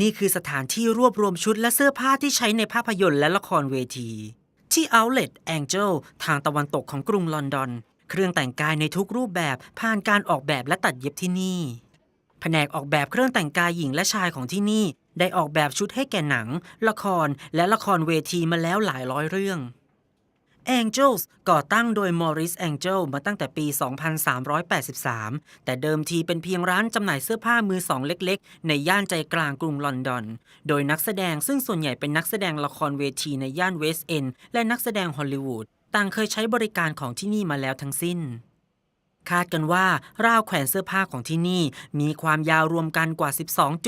นี่คือสถานที่รวบรวมชุดและเสื้อผ้าที่ใช้ในภาพยนตร์และละครเวที ที่ Outlet Angel ทางตะวันตกของกรุงลอนดอน เครื่องแต่งกายในทุกรูปแบบผ่านการออกแบบและตัดเย็บที่นี่ แผนกออกแบบเครื่องแต่งกายหญิงและชายของที่นี่ ได้ออกแบบชุดให้แก่หนัง ละครและละครเวทีมาแล้วหลายร้อยเรื่อง Angels ก่อตั้งโดย Maurice Angel มาตั้งแต่ปี 2383 แต่เดิมทีเป็นเพียงร้านจำหน่ายเสื้อผ้ามือสองเล็กๆ ในย่านใจกลางกรุงลอนดอน โดยนักแสดงซึ่งส่วนใหญ่เป็นนักแสดงละครเวทีในย่านเวสต์เอนด์และนักแสดงฮอลลีวูดต่างเคยใช้บริการของที่นี่มาแล้วทั้งสิ้น คาดกันว่าราวแขวนเสื้อผ้าของที่นี่ มีความยาวรวมกันกว่า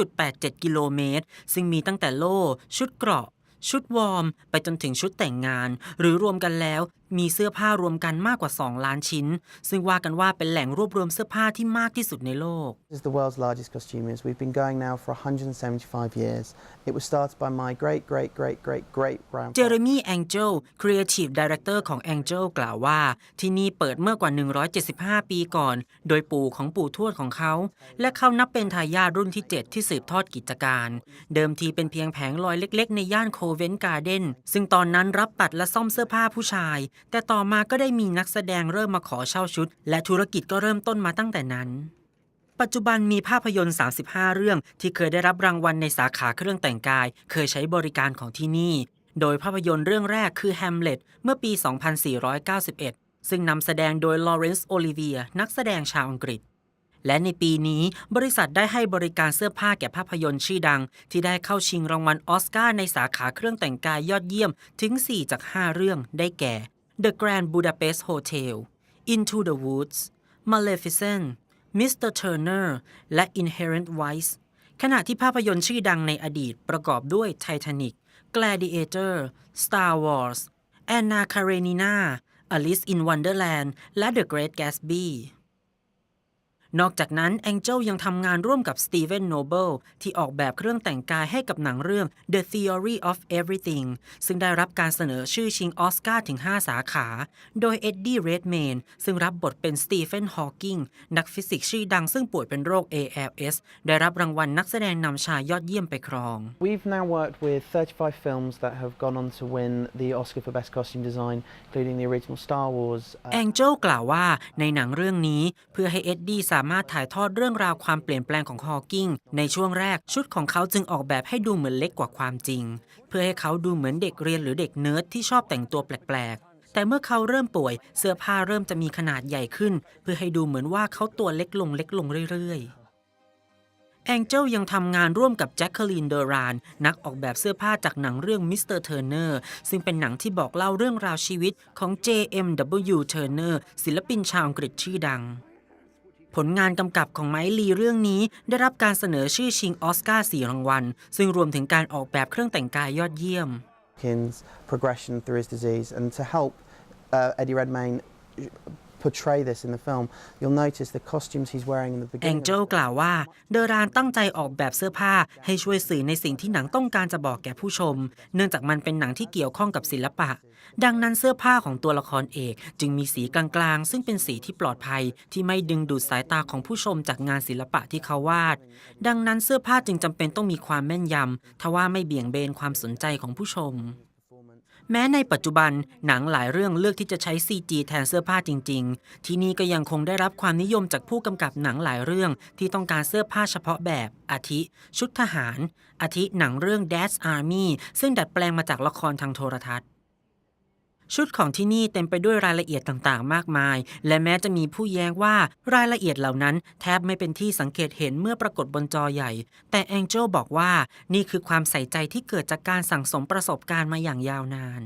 12.87 กิโลเมตร ซึ่งมีตั้งแต่โล่ ชุดเกราะ ชุดวอร์ม ไปจนถึงชุดแต่งงาน หรือรวมกันแล้วมีเสื้อผ้ารวมกันมากกว่า 2 ล้านชิ้น ซึ่งว่ากันว่าเป็นแหล่งรวบรวมเสื้อผ้าที่มากที่สุดในโลก This is the world's largest costumers. We've been going now for 175 years. It was started by my great, great, great, great, great เจ grandfather. อร์มี่แองเจล Creative Director ของ Angel กล่าวว่า ที่นี่เปิดเมื่อกว่า 175 ปีก่อน โดยปู่ของปู่ทวดของเขา และเขานับเป็นทายาทรุ่นที่ 7 ที่สืบทอดกิจการ เดิมทีเป็นเพียงแผงลอยเล็ก ๆ ในย่านโคเวนการ์เดนซึ่งตอนนั้นรับตัดและซ่อมเสื้อผ้าผู้ชายแต่ต่อมาก็ได้มีนักแสดงเริ่มมาขอเช่าชุด และธุรกิจก็เริ่มต้นมาตั้งแต่นั้น ปัจจุบันมีภาพยนตร์ 35 เรื่องที่เคยได้รับรางวัลในสาขาเครื่องแต่งกาย เคยใช้บริการของที่นี่ โดยภาพยนตร์เรื่องแรกคือ Hamlet เมื่อปี 2491 ซึ่งนำแสดงโดยลอเรนซ์โอลิเวีย นักแสดงชาวอังกฤษและในปีนี้บริษัทได้ให้บริการเสื้อผ้าแก่ภาพยนตร์ชื่อดัง ที่ได้เข้าชิงรางวัลออสการ์ในสาขาเครื่องแต่งกายยอดเยี่ยมถึง 4 จาก 5 เรื่องได้แก่ The Grand Budapest Hotel Into the Woods Maleficent Mr. Turner และ Inherent Vice ขณะที่ภาพยนตร์ชื่อดังในอดีตประกอบด้วย Titanic Gladiator Star Wars Anna Karenina Alice in Wonderland และ The Great Gatsby นอกจากนั้น Angel ยังทำงานร่วมกับ Steven Noble ที่ออกแบบเครื่องแต่งกายให้กับหนังเรื่อง The Theory of Everything ซึ่งได้รับการเสนอชื่อชิงออสการ์ถึง 5 สาขา โดย Eddie Redmayne ซึ่งรับบทเป็น Stephen Hawking นักฟิสิกส์ชื่อดังซึ่งป่วยเป็นโรค ALS ได้รับรางวัลนักแสดงนำชายยอดเยี่ยมไปครอง We've now worked with 35 films that have gone on to win the Oscar for Best Costume Design, including the original Star Wars. uh, แองเจลกล่าวว่าในหนังเรื่องนี้เพื่อให้เอ็ดดี้สามารถถ่ายทอดเรื่องราวความเปลี่ยนแปลงของฮอว์กิงในช่วงแรกชุดของเขาจึงออกแบบให้ดูเหมือนเล็กกว่าความจริง เพื่อให้เขาดูเหมือนเด็กเรียนหรือเด็กเนิร์ดที่ชอบแต่งตัวแปลกๆ แต่เมื่อเขาเริ่มป่วย เสื้อผ้าเริ่มจะมีขนาดใหญ่ขึ้น เพื่อให้ดูเหมือนว่าเขาตัวเล็กลงเล็กลงเรื่อยๆแองเจลยังทำงานร่วมกับแจ็คเคลีนเดอราน นักออกแบบเสื้อผ้าจากหนังเรื่องมิสเตอร์เทอร์เนอร์ซึ่งเป็นหนังที่บอกเล่าเรื่องราวชีวิตของ J.M.W. Turner ศิลปินชาวอังกฤษชื่อดัง ผลงานกำกับของไมค์ลีเรื่องนี้ได้รับการเสนอชื่อชิงออสการ์สี่รางวัล ซึ่งรวมถึงการออกแบบเครื่องแต่งกายยอดเยี่ยม Kins progression through his disease, and to help uh, Eddie Redmayne portray this in the film, you'll notice the costumes he's wearing in the แอง beginning. เจลกล่าวว่า เดอรานตั้งใจออกแบบเสื้อผ้าให้ช่วยสื่อในสิ่งที่หนังต้องการจะบอกแก่ผู้ชม เนื่องจากมันเป็นหนังที่เกี่ยวข้องกับศิลปะ ดังนั้นเสื้อผ้าของตัวละครเอกจึงมีสีกลางๆ ซึ่งเป็นสีที่ปลอดภัยที่ไม่ดึงดูดสายตาของผู้ชมจากงานศิลปะที่เขาวาด ดังนั้นเสื้อผ้าจึงจำเป็นต้องมีความแม่นยำทว่าไม่เบี่ยงเบนความสนใจของผู้ชม แม้ในปัจจุบันหนังหลายเรื่องเลือกที่จะใช้ CG แทนเสื้อผ้าจริง ๆ ที่นี่ก็ยังคงได้รับความนิยมจากผู้กำกับหนังหลายเรื่องที่ต้องการเสื้อผ้าเฉพาะแบบอาทิ ชุดทหาร อาทิหนังเรื่อง Dad's Army ซึ่งดัดแปลงมาจากละครทางโทรทัศน์ ชุดของที่นี่เต็มไปด้วยรายละเอียดต่างๆ มากมาย และแม้จะมีผู้แย้งว่ารายละเอียดเหล่านั้น แทบไม่เป็นที่สังเกตเห็นเมื่อปรากฏบนจอใหญ่ แต่แองเจลบอกว่านี่คือความใส่ใจที่เกิดจากการสั่งสมประสบการณ์มาอย่างยาวนาน